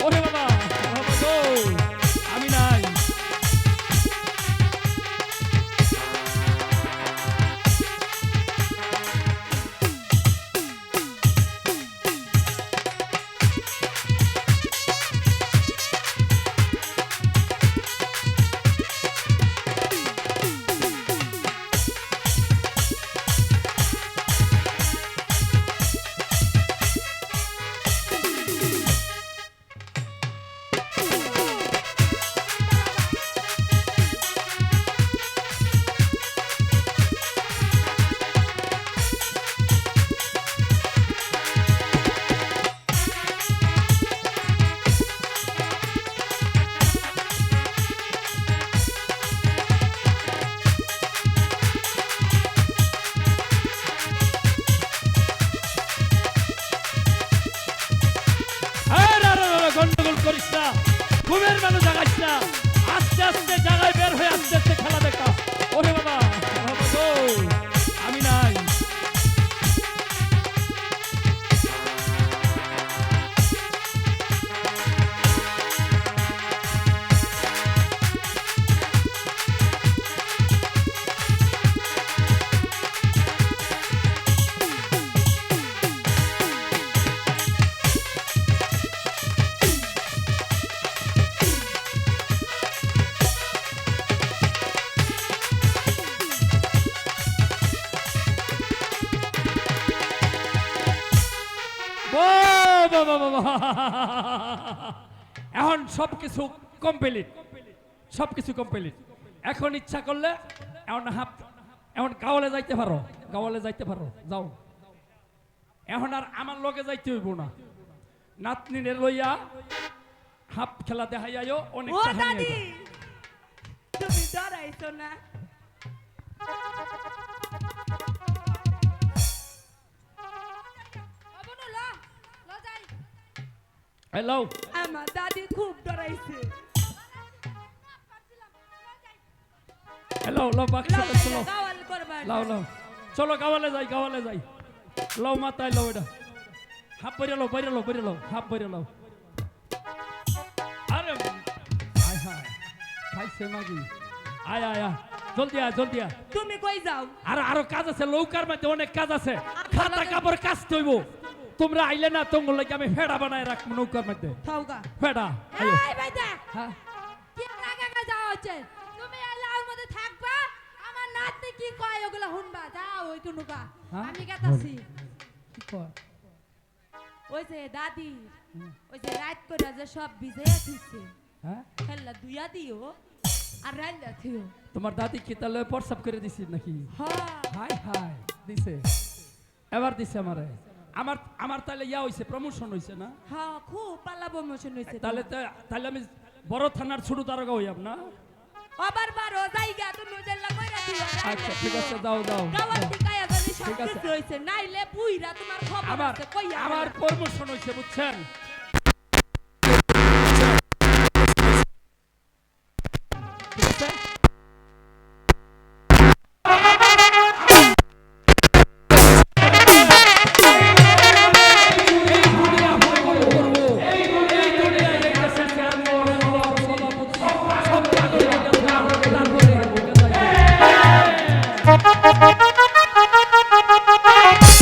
বাবা বাবা। ঘুমের মানুষ জাগাইছে। আস্তে আস্তে জাগায় বের হয়ে আস্তে আস্তে খেলা দেখা এখন সব কিছু কমপ্লিট সব কিছু কমপ্লিট এখন ইচ্ছা করলে এখন হাফ এখন গাওয়ালে যাইতে পারো গাওয়ালে যাইতে পারো যাও। এখন আর আমার লগে যাইতে হইব না। নাতনিরে লইয়া হাফ খেলা অনেক কাহানি দাদি হইবো। তুমি ডরাইছো না। হ্যালো আমার দাদি খুব ডরাইছে হ্যালো লাও বাক্স চলো লাও লাও চলো গাওয়ালে যাই গাওয়ালে যাই লাও মাথায় লাও এটা হাফ বাইরে লাও বাইরে লাও বাইরে লাও হাফ বাইরে লাও আরে আয় হায় খাইছে মাগি আয় আয় আয় জলদি আয় জলদি আয় তুমি কই যাও আর আরও কাজ আছে লৌকার মধ্যে অনেক কাজ আছে খাতা কাপড় কাচতে হইব তোমরা আইলে না তোমার লাগে আমি ফেড়া বানায় রাখব নৌকার মধ্যে। থাউগা। ফেড়া আইও। এই বাইদা হ্যাঁ। কি লাগা গা যাওয়া হচ্ছে? তুমি মধ্যে থাকবা আমার নাতনি কি কয় ওগুলো শুনবা? যাও ওই টুনুকা হ্যাঁ? আমি গেতাছি। কি কয়? ওই যে দাদি ওই যে রাত করে যে সব ভিজে থইছে হ্যাঁ? খেললা দুইয়া দিও আর রান্না থিও। তোমার দাদি কি তাহলে প্রসাব করে দিছি নাকি? হ্যাঁ। হাই হাই দিছে। এবার দিছে আমারে। আমার আমার তাহলে ইয়া হইছে প্রমোশন হইছে না? হ্যাঁ খুব পাল্লা প্রমোশন হইছে তাহলে তাহলে আমি বড় থানার ছোট দারোগা হইয়াম না? আবার বারো জায়গা তুমি ওদের লাগা আচ্ছা ঠিক আছে দাও দাও। গাওয়ার দিকায়া যদি ঠিক আছে। হইছে নাইলে বুইরা তোমার খবর আছে কই আমার প্রমোশন হইছে বুঝছেন? ঠিক